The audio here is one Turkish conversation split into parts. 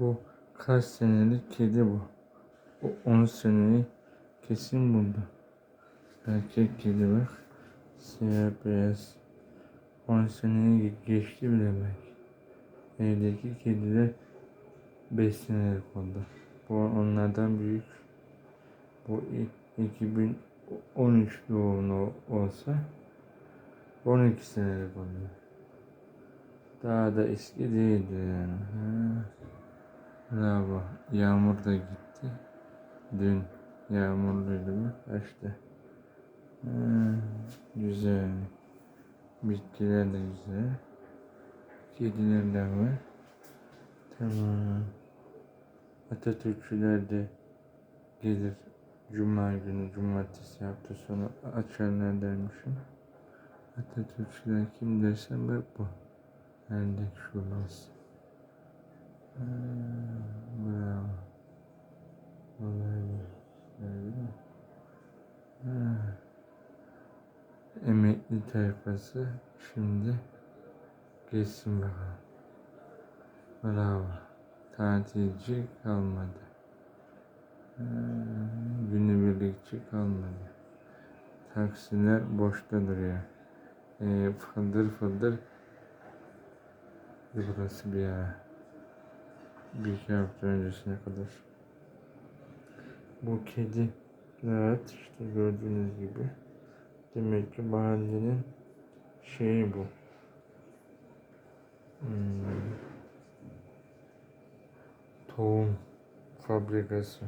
Bu kaç senelik kedi bu? O 10 senelik kesin burada. Erkek kedi bak. Siyah beyaz. 10 seneyi geçti bile belki. Evdeki kediler 5 senelik oldu. Bu onlardan büyük. Bu i- 2013 doğumlu olsa 12 senelik oluyor. Daha da eski değildi yani. Ha. Bravo. Yağmur da gitti. Dün yağmurluydu mu? Açtı. Ha, güzel. Bitkiler de güzel. Kediler de var. Tamam. Atatürkçüler de gelir. Cuma günü, cumartesi hafta sonu açarlar dermişim. Atatürkçüler kim dersen bak bu. Hendek şubesi. Ha, Bravo. Vallahi öyle mi? Ha. Emekli tayfası şimdi geçsin bakalım. Bravo. Tatilci kalmadı. Ha, Günübirlikçi kalmadı. Taksiler boşta duruyor. Ee, fıldır fıldır burası bir ara. Bir iki hafta öncesine kadar. Bu kedi rahat işte gördüğünüz gibi. Demek ki mahallenin şeyi bu. Hmm. Tohum fabrikası.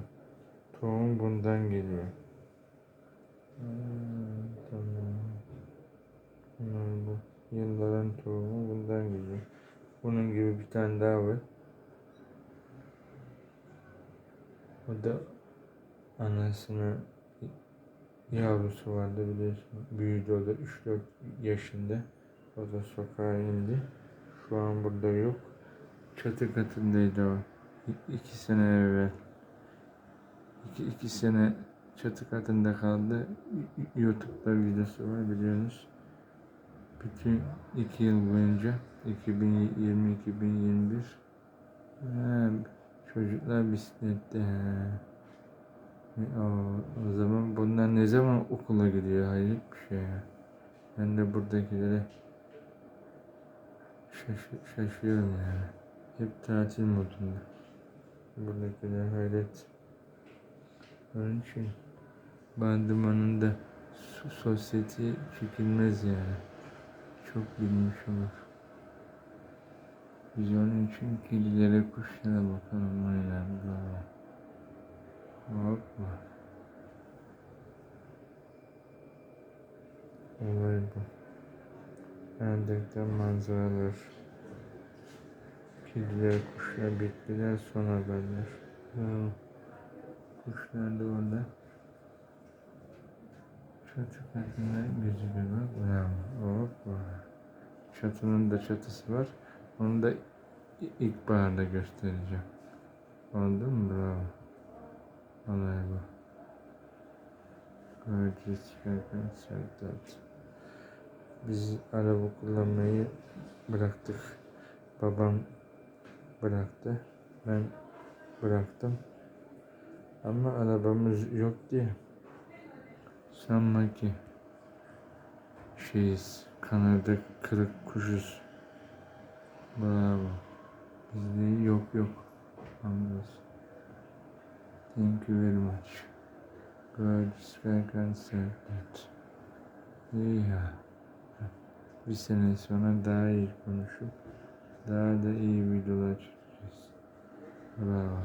Tohum bundan geliyor. Hmm, tamam. Bunlar bu. Yılların tohumu bundan geliyor. Bunun gibi bir tane daha var. O da anasının yavrusu vardı biliyorsun. Büyüdü o da 3-4 yaşında. O da sokağa indi. Şu an burada yok. Çatı katındaydı o. İki sene evvel. İki, iki sene çatı katında kaldı. YouTube'da videosu var biliyorsunuz. Bütün iki yıl boyunca 2020-2021 ha, çocuklar bisiklette. E, O, o zaman bunlar ne zaman okula gidiyor hayret bir şey. Ben de buradakilere şaş- şaşıyorum yani. Hep tatil modunda. Buradakiler hayret. Onun için Bandırmanın da so- sosyete çekilmez yani. Çok bilmiş olur. Onun için kedilere kuşlara bakalım aynen böyle. Hoppa. Olay bu. Erdek'ten manzaralar. Kediler, kuşlar bittiler son haberler. Ha, Kuşlar da orada. Çatı katında gözüküyor. Hoppa. Çatının da çatısı var. Onu da i- ilkbaharda göstereceğim. Oldu mu? Bravo. Olay bu. Biz araba kullanmayı bıraktık. Babam bıraktı. Ben bıraktım. Ama arabamız yok diye. Sanma ki şeyiz. Kanada kırık kuşuz. Bravo. Bizde yok yok. Anlıyoruz. Thank you very much. Good strike and circuit. İyi ya. Bir sene sonra daha iyi konuşup daha da iyi videolar çekeceğiz. Bravo.